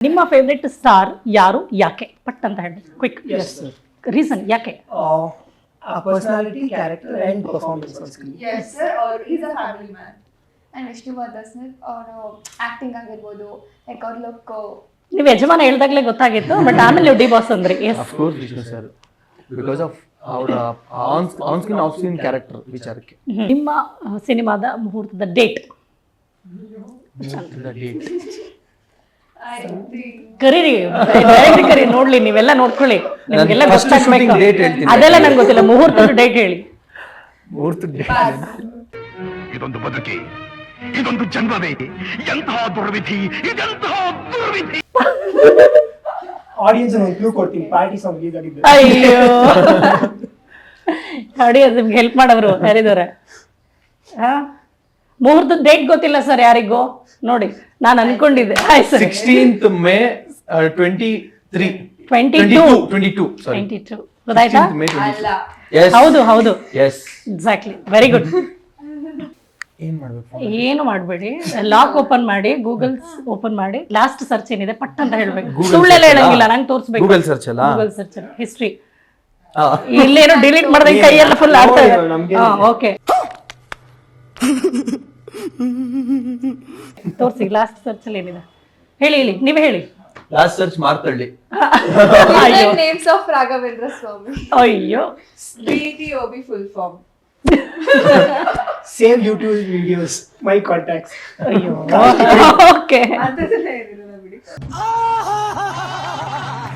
ನಿಮ್ಮ favourite star ಯಾರು ಯಾಕೆ? ಪಟ್ ಅಂತ ಹೇಳಿ. ಕ್ವಿಕ್ ರೀಸನ್ ಯಾಕೆ? ಆ personality character and performance and ರಶಿವರದಸ್ನಿ like hour look ನೀವು ಯಜಮಾನ ಹೇಳ್ದಾಗಲೇ ಗೊತ್ತಾಗಿತ್ತು ಬಟ್ ಆಮೇಲೆ ಯು ಡಿ ಬಾಸ್ ಅಂದ್ರೆ. ನಿಮ್ಮ ಸಿನಿಮಾದ ಮೂಹೂರ್ತದ ಡೇಟ್ ಡೇಟ್ ಕರೀರಿ ರೀ ಕರಿ ನೋಡ್ಲಿ ನೀವೆಲ್ಲ ನೋಡ್ಕೊಳ್ಳಿ. ನಿಮ್ಗೆಲ್ಲ ಗೊತ್ತಾಗ್ಬೇಕು. ಅದೆಲ್ಲ ನಂಗೆ ಗೊತ್ತಿಲ್ಲ ಮುಹೂರ್ತದ ಡೇಟ್ ಹೇಳಿ. ಮುಹೂರ್ತ date. ಇದೊಂದು ಬದುಕಿ ಇದೊಂದು ಜನ್ಮವೇ ಎಂತಹ ದುರ್ವಿಧಿ ಇದೆಂತಹ ದುರ್ವಿಧಿ. ಆಡಿಯನ್ಸ್ ಒಂದು ಕ್ಲೂ ಕೊಡ್ತೀನಿ ಪಾರ್ಟಿ ಸಾಂಗ್ ಈಗಾಗಿದೆ ಅಯ್ಯೋ. ಆಡಿಯನ್ಸ್ ಅದು ನಿಮ್ಗೆ ಹೆಲ್ಪ್ ಮಾಡವರು ಯಾರಿದಾರೆ ಹಾ? ಮುಹೂರ್ತದ ಡೇಟ್ ಗೊತ್ತಿಲ್ಲ ಸರ್ ಯಾರಿಗೂ. ನೋಡಿ ನಾನು ಅನ್ಕೊಂಡಿದ್ದೆ. ಆಯ್ತು sir 16th twenty three 23. 22. 22, sorry. Twenty two ಗೊತ್ತಾಯ್ತಾ? 16th May 22. ಅಲ್ಲ. ಹೌದು ಹೌದು. ಎಕ್ಸಾಕ್ಟ್ಲಿ ವೆರಿ ಗುಡ್ ಏನ್ ಮಾಡ್ಬೇಕು ಏನು ಮಾಡಬೇಡಿ. ಲಾಕ್ ಓಪನ್ ಮಾಡಿ ಗೂಗಲ್ ಓಪನ್ ಮಾಡಿ. ಲಾಸ್ಟ್ ಸರ್ಚ್ ಏನಿದೆ? ಪಟ್ ಅಂತ ಹೇಳ್ಬೇಕು. ಸುಳ್ಳೆಲ್ಲ ಹೇಳಂಗಿಲ್ಲ? ನಂಗೆ ತೋರಿಸ್ಬೇಕು. ಗೂಗಲ್ search ಅಲ್ಲ? ಗೂಗಲ್ ಸರ್ಚ್ ಹಿಸ್ಟ್ರಿ ಇಲ್ಲೇನು ಡಿಲೀಟ್ ಮಾಡ್ದಂಗೆ ಕೈಯೆಲ್ಲ ಫುಲ್ ಆಡ್ತಾ ಇದೆ. ಓಕೆ ತೋರಿಸಿ ಲಾಸ್ಟ್ ಸರ್ಚ್ ಅಲ್ಲಿ ಏನಿದೆ? ಹೇಳಿ ಹೇಳಿ ನೀವೇ ಹೇಳಿ. ಲಾಸ್ಟ್ ಸರ್ಚ್ ಮಾರ್ತಳ್ಳಿ. ಅಯ್ಯೋ. Names of Raghavendra Swami. ಅಯ್ಯೋ. ಬಿಟಿಒಬಿ full form save YouTube videos my contacts ಅಯ್ಯೋ. ಓಕೆ ಅಂತದೆಲ್ಲ ಏನಿರಲ್ಲ ಬಿಡಿ.